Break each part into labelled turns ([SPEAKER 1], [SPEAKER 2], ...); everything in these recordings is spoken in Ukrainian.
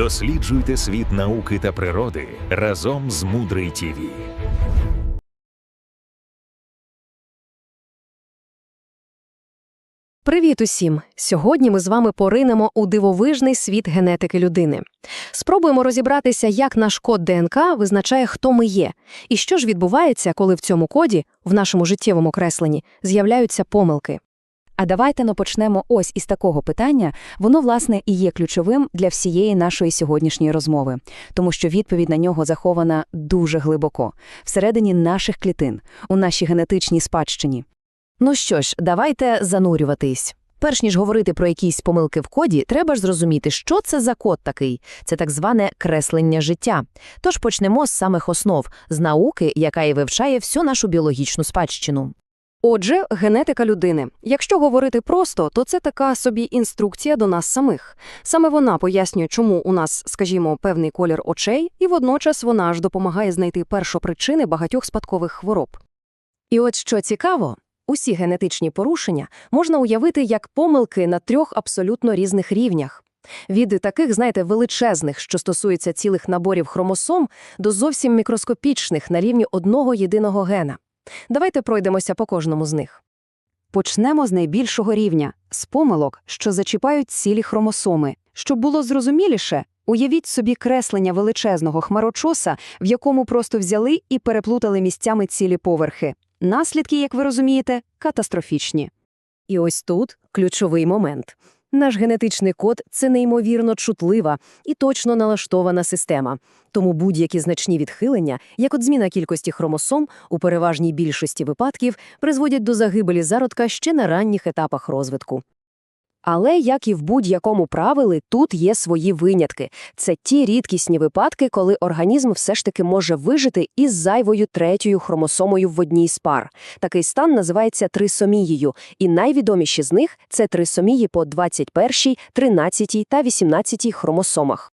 [SPEAKER 1] Досліджуйте світ науки та природи разом з Мудрий ТІВІ.
[SPEAKER 2] Привіт усім! Сьогодні ми з вами поринемо у дивовижний світ генетики людини. Спробуємо розібратися, як наш код ДНК визначає, хто ми є, і що ж відбувається, коли в цьому коді, в нашому життєвому кресленні, з'являються помилки.
[SPEAKER 3] А давайте ну, почнемо ось із такого питання. Воно, власне, і є ключовим для всієї нашої сьогоднішньої розмови, тому що відповідь на нього захована дуже глибоко, всередині наших клітин, у нашій генетичній спадщині.
[SPEAKER 2] Ну що ж, давайте занурюватись. Перш ніж говорити про якісь помилки в коді, треба ж зрозуміти, що це за код такий. Це так зване креслення життя. Тож почнемо з самих основ, з науки, яка і вивчає всю нашу біологічну спадщину. Отже, генетика людини. Якщо говорити просто, то це така собі інструкція до нас самих. Саме вона пояснює, чому у нас, скажімо, певний колір очей, і водночас вона ж допомагає знайти першопричини багатьох спадкових хвороб. І от що цікаво, усі генетичні порушення можна уявити як помилки на трьох абсолютно різних рівнях. Від таких, знаєте, величезних, що стосуються цілих наборів хромосом, до зовсім мікроскопічних на рівні одного єдиного гена. Давайте пройдемося по кожному з них.
[SPEAKER 3] Почнемо з найбільшого рівня з помилок, що зачіпають цілі хромосоми. Щоб було зрозуміліше, уявіть собі креслення величезного хмарочоса, в якому просто взяли і переплутали місцями цілі поверхи. Наслідки, як ви розумієте, катастрофічні.
[SPEAKER 2] І ось тут ключовий момент. Наш генетичний код це неймовірно чутлива і точно налаштована система. Тому будь-які значні відхилення, як от зміна кількості хромосом, у переважній більшості випадків призводять до загибелі зародка ще на ранніх етапах розвитку. Але, як і в будь-якому правилі, тут є свої винятки. Це ті рідкісні випадки, коли організм все ж таки може вижити із зайвою третьою хромосомою в одній з пар. Такий стан називається трисомією, і найвідоміші з них це трисомії по 21, 13 та 18 хромосомах.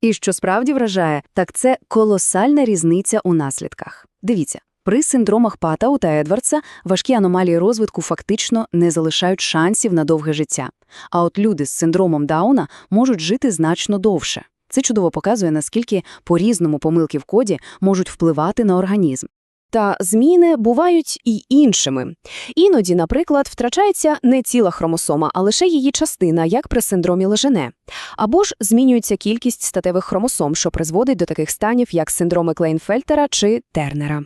[SPEAKER 3] І що справді вражає, так це колосальна різниця у наслідках. Дивіться, при синдромах Патау та Едвардса важкі аномалії розвитку фактично не залишають шансів на довге життя. А от люди з синдромом Дауна можуть жити значно довше. Це чудово показує, наскільки по-різному помилки в коді можуть впливати на організм.
[SPEAKER 2] Та зміни бувають і іншими. Іноді, наприклад, втрачається не ціла хромосома, а лише її частина, як при синдромі Лежене. Або ж змінюється кількість статевих хромосом, що призводить до таких станів, як синдроми Клейнфельтера чи Тернера.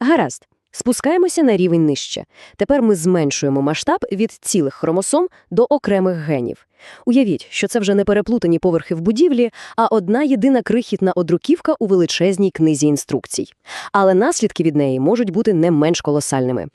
[SPEAKER 2] Гаразд. Спускаємося на рівень нижче. Тепер ми зменшуємо масштаб від цілих хромосом до окремих генів. Уявіть, що це вже не переплутані поверхи в будівлі, а одна єдина крихітна одруківка у величезній книзі інструкцій. Але наслідки від неї можуть бути не менш колосальними.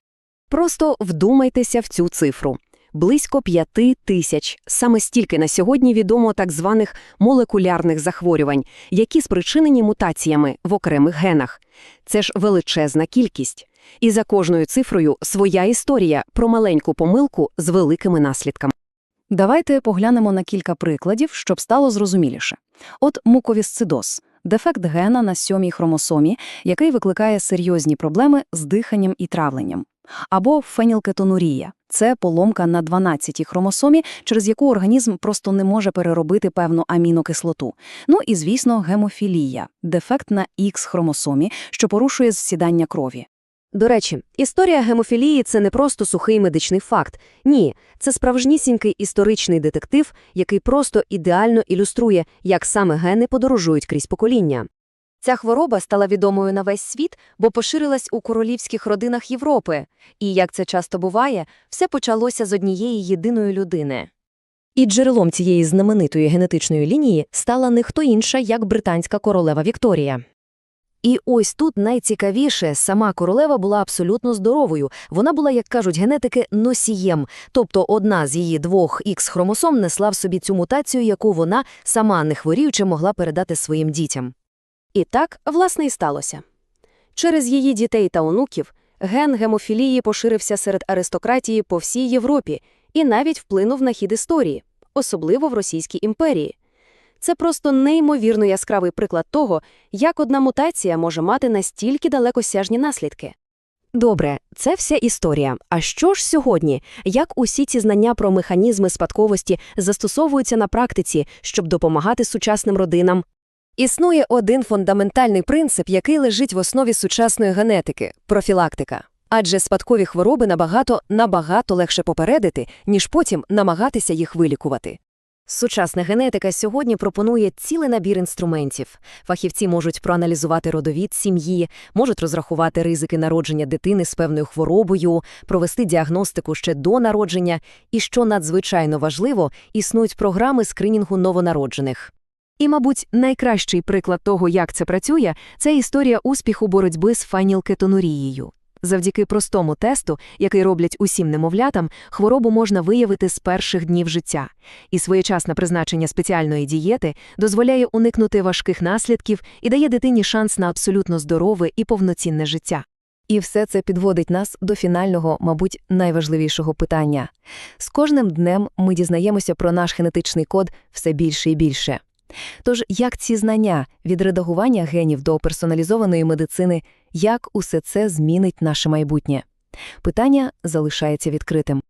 [SPEAKER 2] Просто вдумайтеся в цю цифру. Близько п'яти тисяч. Саме стільки на сьогодні відомо так званих молекулярних захворювань, які спричинені мутаціями в окремих генах. Це ж величезна кількість. І за кожною цифрою своя історія про маленьку помилку з великими наслідками.
[SPEAKER 3] Давайте поглянемо на кілька прикладів, щоб стало зрозуміліше. От муковісцидоз – дефект гена на сьомій хромосомі, який викликає серйозні проблеми з диханням і травленням. Або фенілкетонурія – це поломка на 12-й хромосомі, через яку організм просто не може переробити певну амінокислоту. Ну і, звісно, гемофілія – дефект на Х-хромосомі, що порушує зсідання крові.
[SPEAKER 2] До речі, історія гемофілії – це не просто сухий медичний факт. Ні, це справжнісінький історичний детектив, який просто ідеально ілюструє, як саме гени подорожують крізь покоління. Ця хвороба стала відомою на весь світ, бо поширилась у королівських родинах Європи. І, як це часто буває, все почалося з однієї єдиної людини. І джерелом цієї знаменитої генетичної лінії стала не хто інша, як британська королева Вікторія. І ось тут найцікавіше, сама королева була абсолютно здоровою. Вона була, як кажуть генетики, носієм. Тобто одна з її двох Х-хромосом несла в собі цю мутацію, яку вона, сама не хворіючи, могла передати своїм дітям. І так, власне, і сталося. Через її дітей та онуків ген гемофілії поширився серед аристократії по всій Європі і навіть вплинув на хід історії, особливо в Російській імперії. Це просто неймовірно яскравий приклад того, як одна мутація може мати настільки далекосяжні наслідки. Добре, це вся історія. А що ж сьогодні? Як усі ці знання про механізми спадковості застосовуються на практиці, щоб допомагати сучасним родинам? Існує один фундаментальний принцип, який лежить в основі сучасної генетики – профілактика. Адже спадкові хвороби набагато, набагато легше попередити, ніж потім намагатися їх вилікувати. Сучасна генетика сьогодні пропонує цілий набір інструментів. Фахівці можуть проаналізувати родовід сім'ї, можуть розрахувати ризики народження дитини з певною хворобою, провести діагностику ще до народження і, що надзвичайно важливо, існують програми скринінгу новонароджених. І, мабуть, найкращий приклад того, як це працює, це історія успіху боротьби з фенілкетонурією. Завдяки простому тесту, який роблять усім немовлятам, хворобу можна виявити з перших днів життя. І своєчасне призначення спеціальної дієти дозволяє уникнути важких наслідків і дає дитині шанс на абсолютно здорове і повноцінне життя. І все це підводить нас до фінального, мабуть, найважливішого питання. З кожним днем ми дізнаємося про наш генетичний код все більше і більше. Тож, як ці знання від редагування генів до персоналізованої медицини, як усе це змінить наше майбутнє? Питання залишається відкритим.